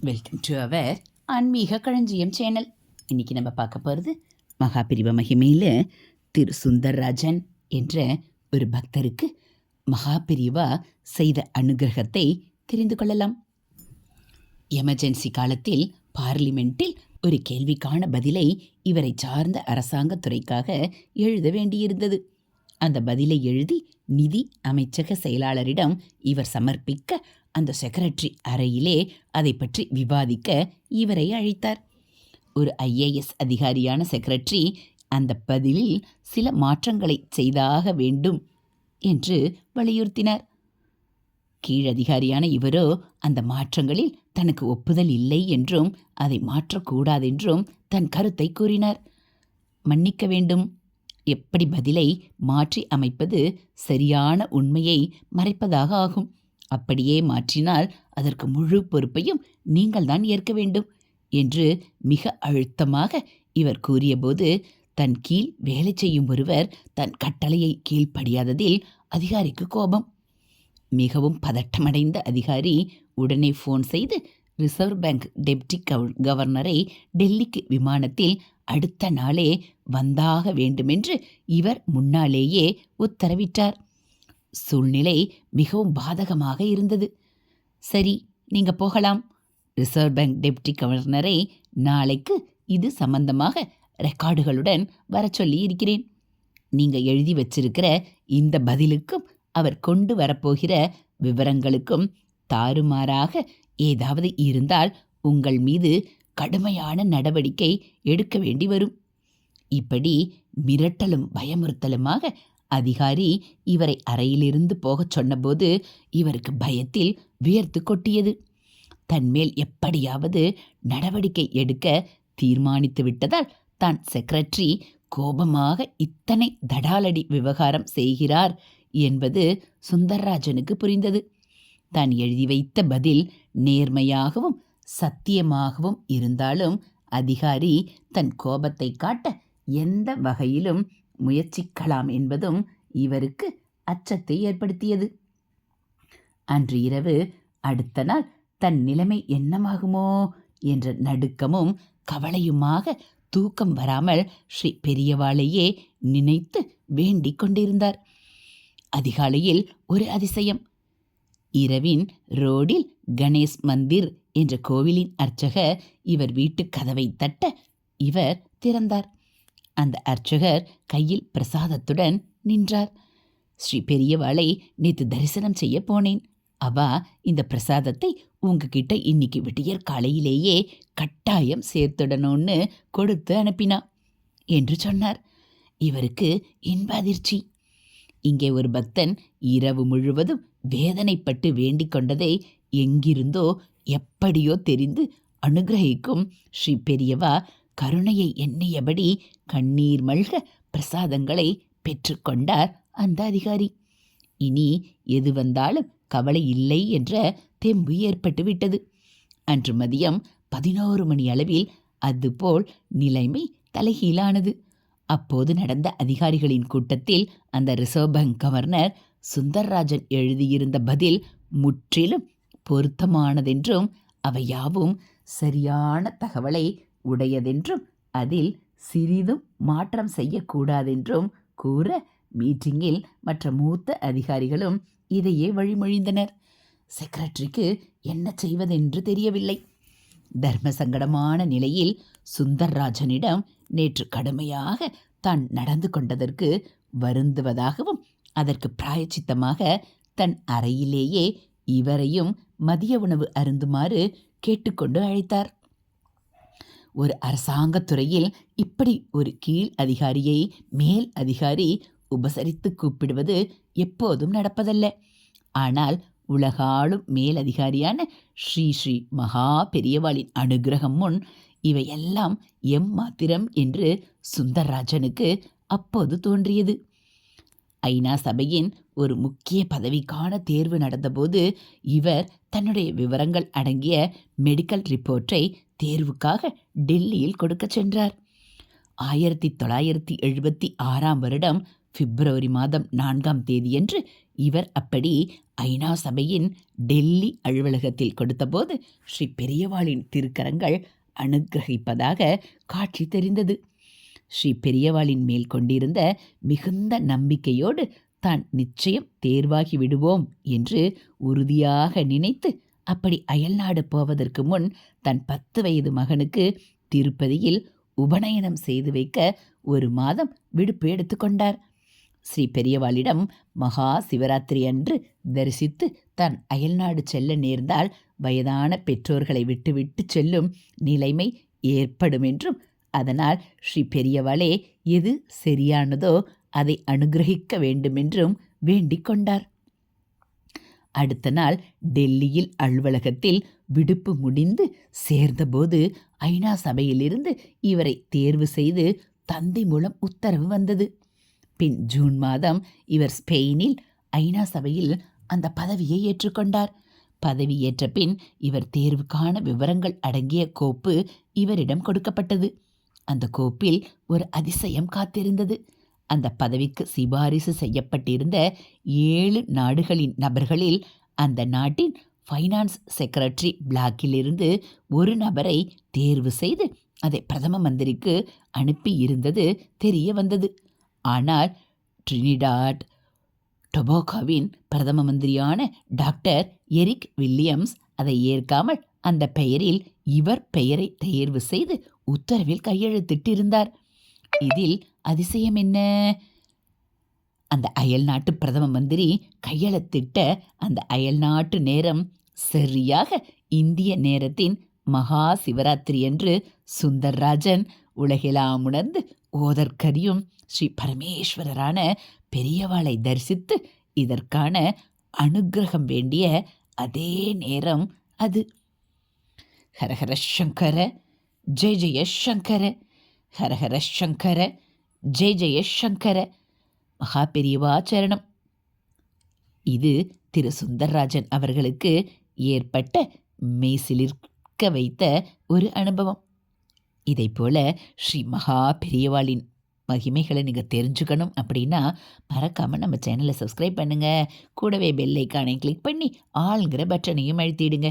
Welcome to our ஆன்மீக களஞ்சியம் channel இன்னைக்கு நம்ம பார்க்க போகிறது மகாபிரிவ மகிமையில் திரு சுந்தர்ராஜன் என்ற ஒரு பக்தருக்கு மகாபிரிவா செய்த அனுகிரகத்தை தெரிந்து கொள்ளலாம். எமர்ஜென்சி காலத்தில் பார்லிமெண்ட்டில் ஒரு கேள்விக்கான பதிலை இவரை சார்ந்த அரசாங்கத் துறைக்காக எழுத வேண்டியிருந்தது. அந்த பதிலை எழுதி நிதி அமைச்சக செயலாளரிடம் இவர் சமர்ப்பிக்க அந்த செக்ரட்டரி அறையிலே அதை பற்றி விவாதிக்க இவரை அழைத்தார். ஒரு ஐஏஎஸ் அதிகாரியான செக்ரட்டரி அந்த பதிலில் சில மாற்றங்களை செய்தாக வேண்டும் என்று வலியுறுத்தினார். கீழதிகாரியான இவரோ அந்த மாற்றங்களில் தனக்கு ஒப்புதல் இல்லை என்றும் அதை மாற்றக்கூடாதென்றும் தன் கருத்தை கூறினார். மன்னிக்க வேண்டும். எப்படி பதிலை மாற்றி அமைப்பது சரியான உண்மையை மறைப்பதாக ஆகும். அப்படியே மாற்றினால் அதற்கு முழு பொறுப்பையும் நீங்கள் தான் ஏற்க வேண்டும் என்று மிக அழுத்தமாக இவர் கூறியபோது தன் கீழ் வேலை செய்யும் ஒருவர் தன் கட்டளையை கீழ்ப்படியாததில் அதிகாரிக்கு கோபம். மிகவும் பதட்டமடைந்த அதிகாரி உடனே ஃபோன் செய்து ரிசர்வ் பேங்க் டெப்டி கவர்னரை டெல்லிக்கு விமானத்தில் அடுத்த நாளே வந்தாக வேண்டுமென்று இவர் முன்னாலேயே உத்தரவிட்டார். சூழ்நிலை மிகவும் பாதகமாக இருந்தது. சரி நீங்க போகலாம். ரிசர்வ் பேங்க் டெப்டி கவர்னரை நாளைக்கு இது சம்பந்தமாக ரெக்கார்டுகளுடன் வரச் சொல்லி இருக்கிறேன் நீங்க எழுதி வச்சிருக்கிற இந்த பதிலுக்கும் அவர் கொண்டு வரப்போகிற விவரங்களுக்கும் தாறுமாறாக ஏதாவது இருந்தால் உங்கள் மீது கடுமையான நடவடிக்கை எடுக்க வேண்டி வரும். இப்படி மிரட்டலும் பயமுறுத்தலுமாக அதிகாரி இவரை அறையிலிருந்து போகச் சொன்னபோது இவருக்கு பயத்தில் வியர்த்து கொட்டியது. தன்மேல் எப்படியாவது நடவடிக்கை எடுக்க தீர்மானித்து விட்டதால் தான் செக்ரட்டரி கோபமாக இத்தனை தடாலடி விவகாரம் செய்கிறார் என்பது சுந்தர்ராஜனுக்கு புரிந்தது. தான் எழுதி வைத்த பதில் நேர்மையாகவும் சத்தியமாகவும் இருந்தாலும் அதிகாரி தன் கோபத்தை காட்ட எந்த வகையிலும் முயற்சிக்கலாம் என்பதும் இவருக்கு அச்சத்தை ஏற்படுத்தியது. அன்று இரவு அடுத்த நாள் தன் நிலைமை என்னமாகுமோ என்ற நடுக்கமும் கவலையுமாக தூக்கம் வராமல் ஸ்ரீ பெரியவாளையே நினைத்து வேண்டிக் கொண்டிருந்தார். அதிகாலையில் ஒரு அதிசயம். இரவின் ரோடில் கணேஷ் மந்திர் என்ற கோவிலின் அர்ச்சகர் இவர் வீட்டு கதவை தட்ட இவர் திறந்தார். அந்த அர்ச்சகர் கையில் பிரசாதத்துடன் நின்றார். ஸ்ரீ பெரியவாளை நேத்து தரிசனம் செய்ய போனேன். அவா இந்த பிரசாதத்தை உங்ககிட்ட இன்னைக்கு விடியற் காலையிலேயே கட்டாயம் சேர்த்துடணும்னு கொடுத்து அனுப்பினா என்று சொன்னார். இவருக்கு இன்ப அதிர்ச்சி இங்கே ஒரு பக்தன் இரவு முழுவதும் வேதனைப்பட்டு வேண்டிக் கொண்டதை எங்கிருந்தோ எப்படியோ தெரிந்து அனுகிரகிக்கும் ஸ்ரீ பெரியவா கருணையை எண்ணியபடி கண்ணீர் மல்க பிரசாதங்களை பெற்றுக்கொண்டார் அந்த அதிகாரி. இனி எது வந்தாலும் கவலை இல்லை என்ற தெம்பு ஏற்பட்டுவிட்டது அன்று மதியம் பதினோரு மணி அளவில் அதுபோல் நிலைமை தலைகீழானது. அப்போது நடந்த அதிகாரிகளின் கூட்டத்தில் அந்த ரிசர்வ் பேங்க் கவர்னர் சுந்தர்ராஜன் எழுதியிருந்த பதில் முற்றிலும் பொருத்தமானதென்றும் அவையாவும் சரியான தகவலை உடையதென்றும் அதில் சிறிதும் மாற்றம் செய்யக்கூடாதென்றும் கூற மீட்டிங்கில் மற்ற மூத்த அதிகாரிகளும் இதையே வழிமொழிந்தனர். செக்ரட்டரிக்கு என்ன செய்வதென்று தெரியவில்லை. தர்ம சங்கடமான நிலையில் சுந்தர்ராஜனிடம் நேற்று கடுமையாக தான் நடந்து கொண்டதற்கு வருந்துவதாகவும் அதற்கு பிராயச்சித்தமாக தன் அறையிலேயே இவரையும் மதிய உணவு அருந்துமாறு கேட்டுக்கொண்டு அழைத்தார். ஒரு அரசாங்கத் துறையில் இப்படி ஒரு கீழ் அதிகாரியை மேல் அதிகாரி உபசரித்து கூப்பிடுவது எப்போதும் நடப்பதல்ல. ஆனால் உலகாளும் மேல் அதிகாரியான ஸ்ரீ ஸ்ரீ மகா பெரியவாளின் அனுகிரகம் முன் இவையெல்லாம் எம் மாத்திரம் என்று சுந்தர்ராஜனுக்கு அப்போது தோன்றியது. ஐநா சபையின் ஒரு முக்கிய பதவிக்கான தேர்வு நடந்தபோது இவர் தன்னுடைய விவரங்கள் அடங்கிய மெடிக்கல் ரிப்போர்ட்டை தேர்வுக்காக டெல்லியில் கொடுக்கச் சென்றார். ஆயிரத்தி தொள்ளாயிரத்தி எழுபத்தி ஆறாம் வருடம் பிப்ரவரி மாதம் நான்காம் தேதியன்று இவர் அப்படி ஐநா சபையின் டெல்லி அலுவலகத்தில் கொடுத்தபோது ஸ்ரீ பெரியவாளின் திருக்கரங்கள் அனுக்கிரகிப்பதாக காட்சி தெரிந்தது. ஸ்ரீ பெரியவாளின் மேல் கொண்டிருந்த மிகுந்த நம்பிக்கையோடு தான் நிச்சயம் தேர்வாகி விடுவோம் என்று உறுதியாக நினைத்து அப்படி அயல்நாடு போவதற்கு முன் தன் பத்து வயது மகனுக்கு திருப்பதியில் உபநயனம் செய்து வைக்க ஒரு மாதம் விடுப்பு எடுத்துக்கொண்டார் ஸ்ரீ பெரியவாளிடம் மகா சிவராத்திரி அன்று தரிசித்து தான் அயல்நாடு செல்ல நேர்ந்தால் வயதான பெற்றோர்களை விட்டுவிட்டு செல்லும் நிலைமை ஏற்படும் என்றும் அதனால் ஸ்ரீ பெரியவளே எது சரியானதோ அதை அனுகிரகிக்க வேண்டுமென்றும் வேண்டிக் கொண்டார். அடுத்த நாள் டெல்லியில் அலுவலகத்தில் விடுப்பு முடிந்து சேர்ந்தபோது ஐநா சபையிலிருந்து இவரை தேர்வு செய்து தந்தை மூலம் உத்தரவு வந்தது. பின் ஜூன் மாதம் இவர் ஸ்பெயினில் ஐநா சபையில் அந்த பதவியை ஏற்றுக்கொண்டார். பதவி ஏற்ற பின் இவர் தேர்வுக்கான விவரங்கள் அடங்கிய கோப்பு இவரிடம் கொடுக்கப்பட்டது. அந்த கோப்பில் ஒரு அதிசயம் காத்திருந்தது. அந்த பதவிக்கு சிபாரிசு செய்யப்பட்டிருந்த ஏழு நாடுகளின் நபர்களில் அந்த நாட்டின் ஃபைனான்ஸ் செக்ரட்டரி பிளாக்கிலிருந்து ஒரு நபரை தேர்வு செய்து அதை பிரதம மந்திரிக்கு அனுப்பி இருந்தது தெரிய வந்தது. ஆனால் ட்ரினிடாட் டொபோகாவின் பிரதம மந்திரியான டாக்டர் எரிக் வில்லியம்ஸ் அதை ஏற்காமல் அந்த பெயரில் இவர் பெயரை தேர்வு செய்து உத்தரவில் கையெழுத்திட்டிருந்தார். இதில் அதிசயம் என்ன? அந்த அயல் நாட்டு பிரதம மந்திரி கையெழுத்திட்ட அந்த அயல் நாட்டு நேரம் சரியாக இந்திய நேரத்தின் மகா சிவராத்திரி என்று சுந்தர்ராஜன் உலகெலாம் உணர்ந்து ஓதற்கரியும் ஸ்ரீ பரமேஸ்வரரான பெரியவாளை தரிசித்து இதற்கான அனுக்கிரகம் வேண்டிய அதே நேரம் அது. ஹரஹர சங்கர ஜெய ஜெய சங்கர ஹரஹர சங்கர ஜெய ஜெய சங்கர மகா பெரியவாச்சரணம் இது திரு சுந்தர்ராஜன் அவர்களுக்கு ஏற்பட்ட மெய்சிலிர்க்க வைத்த ஒரு அனுபவம். இதை போல ஸ்ரீ மகா பெரியவாளின் மகிமைகளை நீங்கள் தெரிஞ்சுக்கணும் அப்படின்னா மறக்காமல் நம்ம சேனலை சப்ஸ்கிரைப் பண்ணுங்கள் கூடவே பெல் ஐக்கானை கிளிக் பண்ணி ஆளுங்கிற பட்டனையும் அழுத்திடுங்க.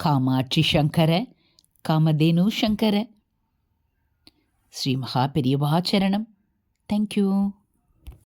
காமாட்சி சங்கர காமதேனு சங்கர. ஸ்ரீ மகா பெரியவா சரணம் தேங்க்யூ